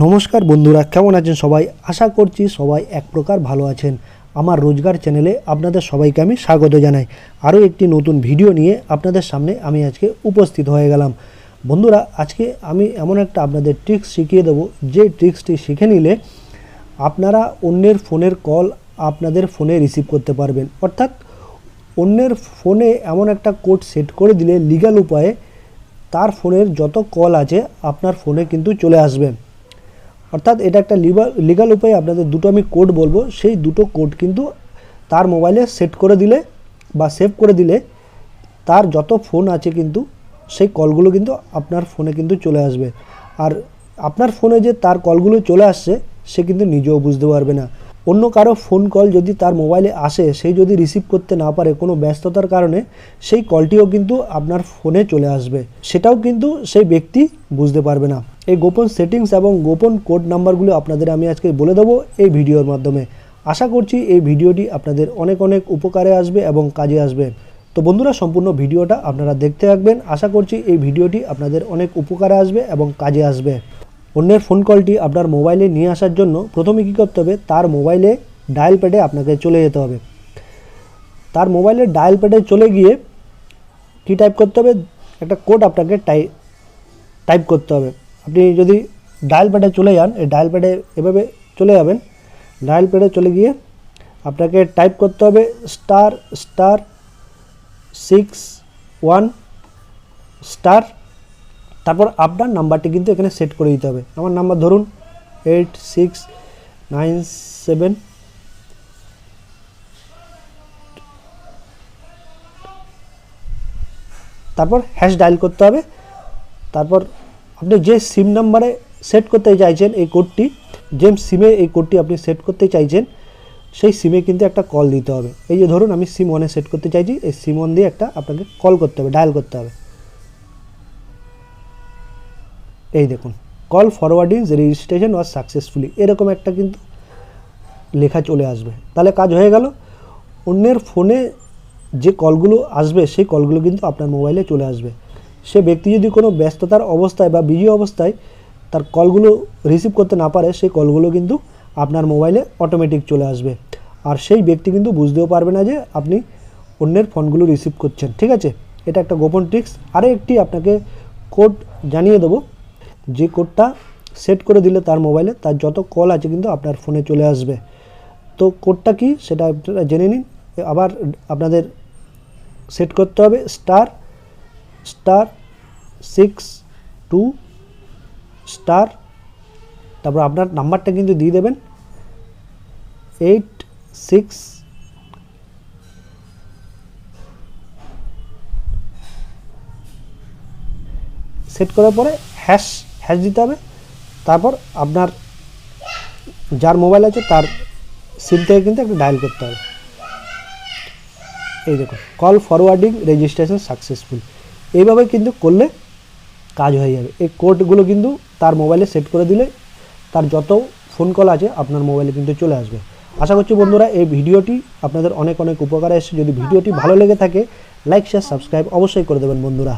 নমস্কার বন্ধুরা, কেমন আছেন সবাই? আশা করছি সবাই এক প্রকার ভালো আছেন। আমার রোজগার চ্যানেলে আপনাদের সবাইকে আমি স্বাগত জানাই। আরও একটি নতুন ভিডিও নিয়ে আপনাদের সামনে আমি আজকে উপস্থিত হয়ে গেলাম। বন্ধুরা, আজকে আমি এমন একটা আপনাদের ট্রিক্স শিখিয়ে দেবো। যে ট্রিক্সটি শিখে নিলে আপনারা অন্যের ফোনের কল আপনাদের ফোনে রিসিভ করতে পারবেন। অর্থাৎ অন্যের ফোনে এমন একটা কোড সেট করে দিলে লিগ্যাল উপায়ে তার ফোনের যত কল আছে আপনার ফোনে কিন্তু চলে আসবে। অর্থাৎ এটা একটা লিগাল উপায়ে আপনাদের দুটো আমি কোড বলব। সেই দুটো কোড কিন্তু তার মোবাইলে সেট করে দিলে বা সেভ করে দিলে তার যত ফোন আছে কিন্তু সেই কলগুলো কিন্তু আপনার ফোনে কিন্তু চলে আসবে। আর আপনার ফোনে যে তার কলগুলো চলে আসছে, সে কিন্তু নিজেও বুঝতে পারবে না। অন্য কারও ফোন কল যদি তার মোবাইলে আসে সেই যদি রিসিভ করতে না পারে কোনো ব্যস্ততার কারণে, সেই কলটিও কিন্তু আপনার ফোনে চলে আসবে। সেটাও কিন্তু সেই ব্যক্তি বুঝতে পারবে না। এই গোপন সেটিংস এবং গোপন কোড নাম্বারগুলো আপনাদের আমি আজকে বলে দেবো এই ভিডিওর মাধ্যমে। আশা করছি এই ভিডিওটি আপনাদের অনেক অনেক উপকারে আসবে এবং কাজে আসবে। তো বন্ধুরা, সম্পূর্ণ ভিডিওটা আপনারা দেখতে থাকবেন। আশা করছি এই ভিডিওটি আপনাদের অনেক উপকারে আসবে এবং কাজে আসবে। অন্যের ফোন কলটি আপনার মোবাইলে নিয়ে আসার জন্য প্রথমে কী করতে হবে? তার মোবাইলে ডায়াল প্যাডে আপনাকে চলে যেতে হবে। তার মোবাইলের ডায়াল প্যাডে চলে গিয়ে কী টাইপ করতে হবে? একটা কোড আপনাকে টাইপ টাইপ করতে হবে। আপনি যদি ডায়াল প্যাডে চলে যান, এই ডায়াল প্যাডে এভাবে চলে যাবেন। ডায়াল প্যাডে চলে গিয়ে আপনাকে টাইপ করতে হবে star star six one star তারপর আপনার নাম্বারটি কিন্তু এখানে সেট করে দিতে হবে। আমার নাম্বার ধরুন এইট সিক্স নাইন সেভেন তারপর হ্যাশ ডায়াল করতে হবে। তারপর আপনি যে সিম নাম্বারে সেট করতে চাইছেন এই কোডটি যে সিমে এই কোডটি আপনি সেট করতে চাইছেন, সেই সিমে কিন্তু একটা কল দিতে হবে। এই যে ধরুন আমি সিম ওয়ানে সেট করতে চাইছি, এই সিম ওয়ান দিয়ে একটা আপনাকে কল করতে হবে ডায়াল করতে হবে। এই দেখুন call forwarding registration was successfully এরকম একটা কিন্তু লেখা চলে আসবে। তাহলে কাজ হয়ে গেল। অন্যের ফোনে যে কলগুলো আসবে, সেই কলগুলো কিন্তু আপনার মোবাইলে চলে আসবে। সে ব্যক্তি যদি কোনো ব্যস্ততার অবস্থায় বা বিজি অবস্থায় তার কলগুলো রিসিভ করতে না পারে, সেই কলগুলো কিন্তু আপনার মোবাইলে অটোমেটিক চলে আসবে। আর সেই ব্যক্তি কিন্তু বুঝতেও পারবে না যে আপনি অন্যের ফোনগুলো রিসিভ করছেন। ঠিক আছে? এটা একটা গোপন ট্রিক্স আরও একটি আপনাকে কোড জানিয়ে দেবো। যে কোডটা সেট করে দিলে তার মোবাইলে তার যত কল আছে কিন্তু আপনার ফোনে চলে আসবে। তো কোডটা কি? সেটা আপনারা জেনে নিন। আবার আপনাদের সেট করতে হবে। Star star six two star, তারপর আপনার নাম্বারটা কিন্তু দিয়ে দেবেন। এইট সিক্স সেট করার পরে হ্যাশ হ্যাশ দিতে হবে। তারপর আপনার যার মোবাইল আছে তার সিম থেকে কিন্তু একটা ডায়াল করতে হবে। এই দেখুন কল ফরওয়ার্ডিং রেজিস্ট্রেশন সাকসেসফুল এইভাবে কিন্তু করলে কাজ হয়ে যাবে। এই কোডগুলো কিন্তু তার মোবাইলে সেট করে দিলে তার যত ফোন কল আছে আপনার মোবাইলে কিন্তু চলে আসবে। আশা করছি বন্ধুরা এই ভিডিওটি আপনাদের অনেক অনেক উপকারে এসে যদি ভিডিওটি ভালো লেগে থাকে, লাইক শেয়ার সাবস্ক্রাইব অবশ্যই করে দেবেন বন্ধুরা।